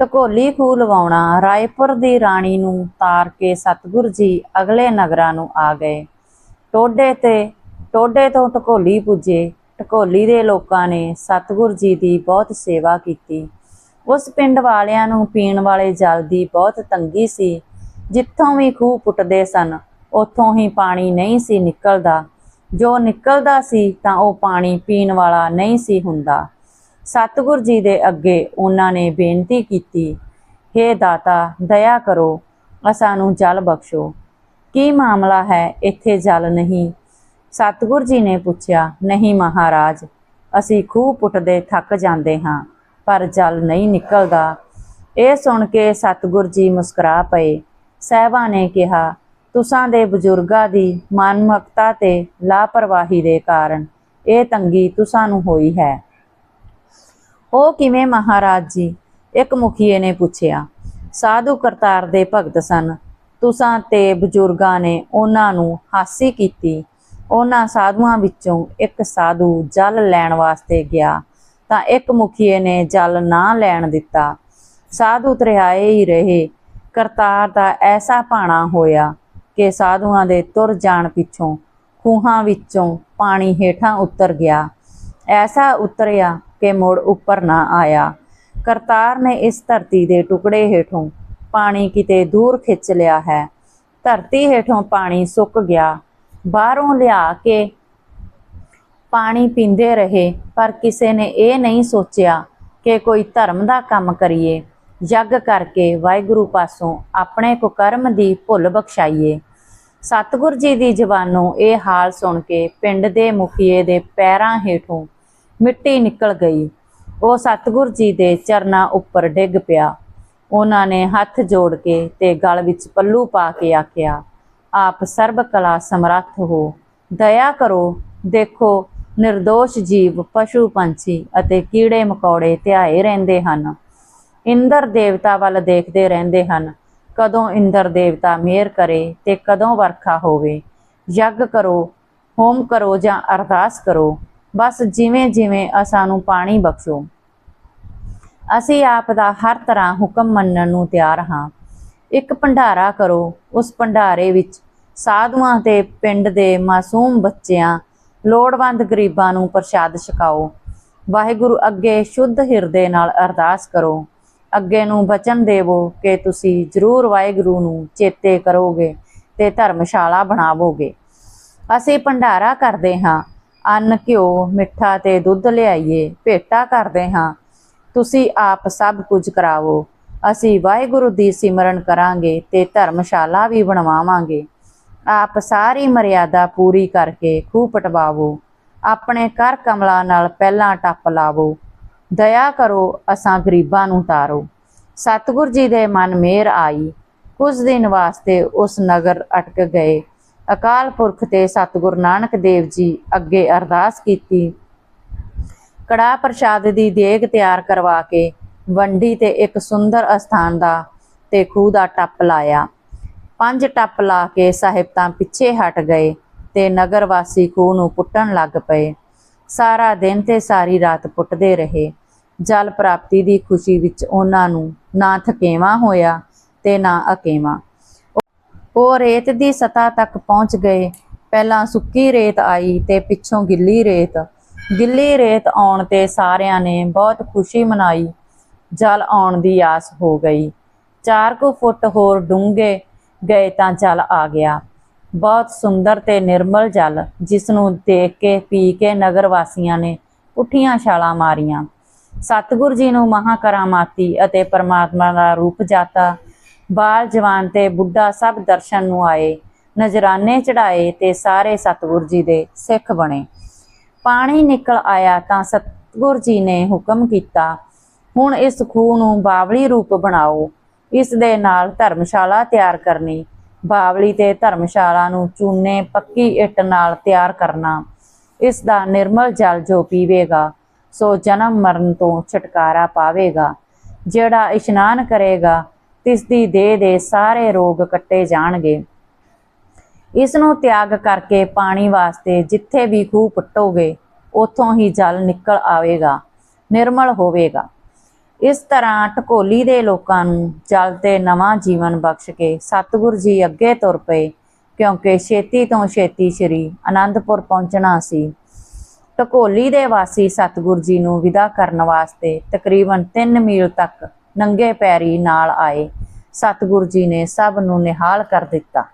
ਟਕੋਲੀ ਖੂਹ ਲਵਾਉਣਾ, ਰਾਏਪੁਰ ਦੀ ਰਾਣੀ ਨੂੰ ਤਾਰ ਕੇ ਸਤਗੁਰ ਜੀ ਅਗਲੇ ਨਗਰਾਂ ਨੂੰ ਆ ਗਏ। ਟੋਡੇ ਤੇ, ਟੋਡੇ ਤੋਂ ਟਕੋਲੀ ਪੁੱਜੇ। ਟਕੋਲੀ ਦੇ ਲੋਕਾਂ ਨੇ ਸਤਗੁਰ ਜੀ ਦੀ ਬਹੁਤ ਸੇਵਾ ਕੀਤੀ। ਉਸ ਪਿੰਡ ਵਾਲਿਆਂ ਨੂੰ ਪੀਣ ਵਾਲੇ ਜਲ ਦੀ ਬਹੁਤ ਤੰਗੀ ਸੀ। ਜਿੱਥੋਂ ਵੀ ਖੂਹ ਪੁੱਟਦੇ ਸਨ, ਉੱਥੋਂ ਹੀ ਪਾਣੀ ਨਹੀਂ ਸੀ ਨਿਕਲਦਾ। ਜੋ ਨਿਕਲਦਾ ਸੀ ਤਾਂ ਉਹ ਪਾਣੀ ਪੀਣ ਵਾਲਾ ਨਹੀਂ ਸੀ ਹੁੰਦਾ। ਸਤਿਗੁਰ ਜੀ ਦੇ ਅੱਗੇ ਉਹਨਾਂ ਨੇ ਬੇਨਤੀ ਕੀਤੀ हे ਦਾਤਾ, ਦਇਆ ਕਰੋ, ਅਸਾਂ ਨੂੰ ਜਲ ਬਖਸ਼ੋ। ਕੀ ਮਾਮਲਾ ਹੈ ਇੱਥੇ ਜਲ ਨਹੀਂ? ਸਤਿਗੁਰ ਜੀ ਨੇ ਪੁੱਛਿਆ, ਨਹੀਂ ਮਹਾਰਾਜ, ਅਸੀਂ ਖੂਹ ਪੁੱਟਦੇ ਥੱਕ ਜਾਂਦੇ ਹਾਂ, ਪਰ ਜਲ ਨਹੀਂ ਨਿਕਲਦਾ। ਇਹ ਸੁਣ ਕੇ ਸਤਿਗੁਰ ਜੀ ਮੁਸਕਰਾ ਪਏ। ਸਹਿਬਾ ਨੇ ਕਿਹਾ, ਤੁਸਾਂ ਦੇ ਬਜ਼ੁਰਗਾਂ ਦੀ ਮਨਮਕਤਾ ਤੇ ਲਾਪਰਵਾਹੀ ਦੇ ਕਾਰਨ ਇਹ ਤੰਗੀ ਤੁਸਾਂ ਨੂੰ ਹੋਈ ਹੈ। ਉਹ ਕਿਵੇਂ ਮਹਾਰਾਜ ਜੀ? ਇੱਕ ਮੁਖੀਏ ਨੇ ਪੁੱਛਿਆ, ਸਾਧੂ ਕਰਤਾਰ ਦੇ ਭਗਤ ਸਨ। ਤੁਸਾਂ ਤੇ ਬਜ਼ੁਰਗਾਂ ਨੇ ਉਹਨਾਂ ਨੂੰ ਹਾਸੀ ਕੀਤੀ। ਉਹਨਾਂ ਸਾਧੂਆਂ ਵਿੱਚੋਂ ਇੱਕ ਸਾਧੂ ਜਲ ਲੈਣ ਵਾਸਤੇ ਗਿਆ। ਤਾਂ ਇੱਕ ਮੁਖੀਏ ਨੇ ਜਲ ਨਾ ਲੈਣ ਦਿੱਤਾ। ਸਾਧੂ ਤਰਿਆਏ ਹੀ ਰਹੇ। ਕਰਤਾਰ ਦਾ ਐਸਾ ਭਾਣਾ ਹੋਇਆ ਕਿ ਸਾਧੂਆਂ ਦੇ ਤੁਰ ਜਾਣ ਪਿੱਛੋਂ ਖੂਹਾਂ ਵਿੱਚੋਂ ਪਾਣੀ ਹੇਠਾਂ ਉਤਰ ਗਿਆ। ਐਸਾ ਉਤਰਿਆ ਕਿ ਮੁੜ ਉੱਪਰ ਨਾ ਆਇਆ। ਕਰਤਾਰ ਨੇ ਇਸ ਧਰਤੀ ਦੇ ਟੁਕੜੇ ਹੇਠੋਂ ਪਾਣੀ ਕਿਤੇ ਦੂਰ ਖਿੱਚ ਲਿਆ ਹੈ। ਧਰਤੀ ਹੇਠੋਂ ਪਾਣੀ ਸੁੱਕ ਗਿਆ। ਬਾਹਰੋਂ ਲਿਆ ਕੇ ਪਾਣੀ ਪੀਂਦੇ ਰਹੇ, ਪਰ ਕਿਸੇ ਨੇ ਇਹ ਨਹੀਂ ਸੋਚਿਆ ਕਿ ਕੋਈ ਧਰਮ ਦਾ ਕੰਮ ਕਰੀਏ। ਯੱਗ ਕਰਕੇ ਵਾਹਿਗੁਰੂ ਪਾਸੋਂ ਆਪਣੇ ਕੁਕਰਮ ਦੀ ਭੁੱਲ ਬਖਸ਼ਾਈਏ। ਸਤਿਗੁਰ ਜੀ ਦੀ ਜ਼ਬਾਨੋਂ ਇਹ ਹਾਲ ਸੁਣ ਕੇ ਪਿੰਡ ਦੇ ਮੁਖੀਏ ਦੇ ਪੈਰਾਂ ਹੇਠੋਂ ਮਿੱਟੀ ਨਿਕਲ ਗਈ। ਉਹ ਸਤਿਗੁਰ ਜੀ ਦੇ ਚਰਨਾਂ ਉੱਪਰ ਡਿੱਗ ਪਿਆ। ਉਹਨਾਂ ਨੇ ਹੱਥ ਜੋੜ ਕੇ ਤੇ ਗਲ ਵਿੱਚ ਪੱਲੂ ਪਾ ਕੇ ਆਖਿਆ, ਆਪ ਸਰਬ ਕਲਾ ਸਮਰੱਥ ਹੋ। ਦਇਆ ਕਰੋ। ਦੇਖੋ નિર્ਦੋਸ਼ ਜੀਵ, ਪਸ਼ੂ ਪੰਛੀ ਅਤੇ ਕੀੜੇ ਮਕੌੜੇ ਧਿਆਏ ਰਹਿੰਦੇ ਹਨ। ਇੰਦਰ ਦੇਵਤਾ ਵੱਲ ਦੇਖਦੇ ਰਹਿੰਦੇ ਹਨ। ਕਦੋਂ ਇੰਦਰ ਦੇਵਤਾ ਮਿਹਰ ਕਰੇ ਤੇ ਕਦੋਂ ਵਰਖਾ ਹੋਵੇ। ਯੱਗ ਕਰੋ, ਹੋਮ ਕਰੋ ਜਾਂ ਅਰਦਾਸ ਕਰੋ। ਬਸ ਜਿਵੇਂ ਜਿਵੇਂ ਅਸਾਂ ਪਾਣੀ ਬਖਸ਼ੋ, ਅਸੀਂ ਆਪ ਦਾ ਹਰ ਤਰ੍ਹਾਂ ਹੁਕਮ ਮੰਨਣ ਨੂੰ ਤਿਆਰ ਹਾਂ। ਇੱਕ ਭੰਡਾਰਾ ਕਰੋ, ਉਸ ਭੰਡਾਰੇ ਵਿੱਚ ਸਾਧੂਆਂ ਤੇ ਪਿੰਡ ਦੇ ਮਾਸੂਮ ਬੱਚਿਆਂ, ਲੋੜਵੰਦ ਗਰੀਬਾਂ ਨੂੰ ਪ੍ਰਸ਼ਾਦ ਛਕਾਓ। ਵਾਹਿਗੁਰੂ ਅੱਗੇ ਸ਼ੁੱਧ ਹਿਰਦੇ ਨਾਲ ਅਰਦਾਸ ਕਰੋ। ਅੱਗੇ ਨੂੰ ਬਚਨ ਦੇਵੋ ਕਿ ਤੁਸੀਂ ਜ਼ਰੂਰ ਵਾਹਿਗੁਰੂ ਨੂੰ ਚੇਤੇ ਕਰੋਗੇ ਤੇ ਧਰਮਸ਼ਾਲਾ ਬਣਾਵੋਗੇ। ਅਸੀਂ ਭੰਡਾਰਾ ਕਰਦੇ ਹਾਂ। ਅੰਨ, ਘਿਓ, ਮਿੱਠਾ ਤੇ ਦੁੱਧ ਲਿਆਈਏ, ਭੇਟਾ ਕਰਦੇ ਹਾਂ। ਤੁਸੀਂ ਆਪ ਸਭ ਕੁਝ ਕਰਾਵੋ। ਅਸੀਂ ਵਾਹਿਗੁਰੂ ਦੀ ਸਿਮਰਨ ਕਰਾਂਗੇ ਤੇ ਧਰਮਸ਼ਾਲਾ ਵੀ ਬਣਵਾਵਾਂਗੇ। ਆਪ ਸਾਰੀ ਮਰਿਆਦਾ ਪੂਰੀ ਕਰਕੇ ਖੂਹ ਪਟਵਾਵੋ। ਆਪਣੇ ਕਰ ਕਮਲਾ ਨਾਲ ਪਹਿਲਾਂ ਟੱਪ ਲਾਵੋ। ਦਇਆ ਕਰੋ, ਅਸਾਂ ਗਰੀਬਾਂ ਨੂੰ ਤਾਰੋ। ਸਤਿਗੁਰ ਜੀ ਦੇ ਮਨ ਮਿਹਰ ਆਈ। ਕੁਝ ਦਿਨ ਵਾਸਤੇ ਉਸ ਨਗਰ ਅਟਕ ਗਏ। ਅਕਾਲ ਪੁਰਖ ਤੇ ਸਤਿਗੁਰੂ ਨਾਨਕ ਦੇਵ ਜੀ ਅੱਗੇ ਅਰਦਾਸ ਕੀਤੀ। ਕੜਾ ਪ੍ਰਸ਼ਾਦ ਦੀ ਦੇਗ ਤਿਆਰ ਕਰਵਾ ਕੇ ਵੰਡੀ ਤੇ ਇੱਕ ਸੁੰਦਰ ਅਸਥਾਨ ਦਾ ਤੇ ਖੂਹ ਦਾ ਟੱਪ ਲਾਇਆ। ਪੰਜ ਟੱਪ ਲਾ ਕੇ ਸਾਹਿਬ ਤਾਂ ਪਿੱਛੇ ਹਟ ਗਏ ਤੇ ਨਗਰ ਵਾਸੀ ਖੂਹ ਨੂੰ ਪੁੱਟਣ ਲੱਗ ਪਏ। ਸਾਰਾ ਦਿਨ ਤੇ ਸਾਰੀ ਰਾਤ ਪੁੱਟਦੇ ਰਹੇ। ਜਲ ਪ੍ਰਾਪਤੀ ਦੀ ਖੁਸ਼ੀ ਵਿੱਚ ਉਹਨਾਂ ਨੂੰ ਨਾ ਥਕੇਵਾ ਹੋਇਆ ਤੇ ਨਾ ਅਕੇਵਾ। ਉਹ ਰੇਤ ਦੀ ਸਤ੍ਹਾ ਤੱਕ ਪਹੁੰਚ ਗਏ। ਪਹਿਲਾਂ ਸੁੱਕੀ ਰੇਤ ਆਈ ਤੇ ਪਿੱਛੋਂ ਗਿੱਲੀ ਰੇਤ। ਗਿੱਲੀ ਰੇਤ ਆਉਣ ਤੇ ਸਾਰਿਆਂ ਨੇ ਬਹੁਤ ਖੁਸ਼ੀ ਮਨਾਈ। ਜਲ ਆਉਣ ਦੀ ਆਸ ਹੋ ਗਈ। 4 ਕੁ ਫੁੱਟ ਹੋਰ ਡੂੰਘੇ ਗਏ ਤਾਂ ਜਲ ਆ ਗਿਆ। ਬਹੁਤ ਸੁੰਦਰ ਤੇ ਨਿਰਮਲ ਜਲ ਜਿਸ ਨੂੰ ਦੇਖ ਕੇ, ਪੀ ਕੇ ਨਗਰ ਵਾਸੀਆਂ ਨੇ ਉੱਠੀਆਂ ਛਾਲਾਂ ਮਾਰੀਆਂ। ਸਤਿਗੁਰ ਜੀ ਨੂੰ ਮਹਾ ਕਰਾਮਾਤੀ ਅਤੇ ਪਰਮਾਤਮਾ ਦਾ ਰੂਪ ਜਾਤਾ ਬਾਲ ਜਵਾਨ ਤੇ ਬੁੱਢਾ ਸਭ ਦਰਸ਼ਨ ਨੂੰ ਆਏ, ਨਜ਼ਰਾਨੇ ਚੜਾਏ ਤੇ ਸਾਰੇ ਸਤਿਗੁਰ ਜੀ ਦੇ ਸਿੱਖ ਬਣੇ। ਪਾਣੀ ਨਿਕਲ ਆਇਆ ਤਾਂ ਸਤਿਗੁਰ ਜੀ ਨੇ ਹੁਕਮ ਕੀਤਾ, ਹੁਣ ਇਸ ਖੂਹ ਨੂੰ ਬਾਵਲੀ ਰੂਪ ਬਣਾਓ। ਇਸ ਦੇ ਨਾਲ ਧਰਮਸ਼ਾਲਾ ਤਿਆਰ ਕਰਨੀ, ਬਾਵਲੀ ਤੇ ਧਰਮਸ਼ਾਲਾ ਨੂੰ ਚੂਨੇ ਪੱਕੀ ਇੱਟ ਨਾਲ ਤਿਆਰ ਕਰਨਾ, ਇਸ ਦਾ ਨਿਰਮਲ ਜਲ ਜੋ ਪੀਵੇਗਾ, ਸੋ ਜਨਮ ਮਰਨ ਤੋਂ ਛੁਟਕਾਰਾ ਪਾਵੇਗਾ। ਜਿਹੜਾ ਇਸ਼ਨਾਨ ਕਰੇਗਾ ਤਿਸ ਦੀ ਦੇਹ ਦੇ ਸਾਰੇ ਰੋਗ ਕੱਟੇ ਜਾਣਗੇ। ਇਸ ਨੂੰ ਤਿਆਗ ਕਰਕੇ ਪਾਣੀ ਵਾਸਤੇ ਜਿੱਥੇ ਵੀ ਖੂਹ ਪੁੱਟੋਗੇ, ਉਥੋਂ ਹੀ ਜਲ ਨਿਕਲ ਆਵੇਗਾ, ਨਿਰਮਲ ਹੋਵੇਗਾ। ਇਸ ਤਰ੍ਹਾਂ ਢਕੋਲੀ ਦੇ ਲੋਕਾਂ ਨੂੰ ਜਲ ਤੇ ਨਵਾਂ ਜੀਵਨ ਬਖਸ਼ ਕੇ ਸਤਿਗੁਰ ਜੀ ਅੱਗੇ ਤੁਰ ਪਏ, ਕਿਉਂਕਿ ਛੇਤੀ ਤੋਂ ਛੇਤੀ ਸ੍ਰੀ ਅਨੰਦਪੁਰ ਪਹੁੰਚਣਾ ਸੀ। ਢਕੋਲੀ ਦੇ ਵਾਸੀ ਸਤਿਗੁਰ ਜੀ ਨੂੰ ਵਿਦਾ ਕਰਨ ਵਾਸਤੇ ਤਕਰੀਬਨ 3 ਮੀਲ ਤੱਕ ਨੰਗੇ ਪੈਰੀ ਨਾਲ ਆਏ। ਸਤਿਗੁਰੂ ਜੀ ਨੇ ਸਭ ਨੂੰ ਨਿਹਾਲ ਕਰ ਦਿੱਤਾ।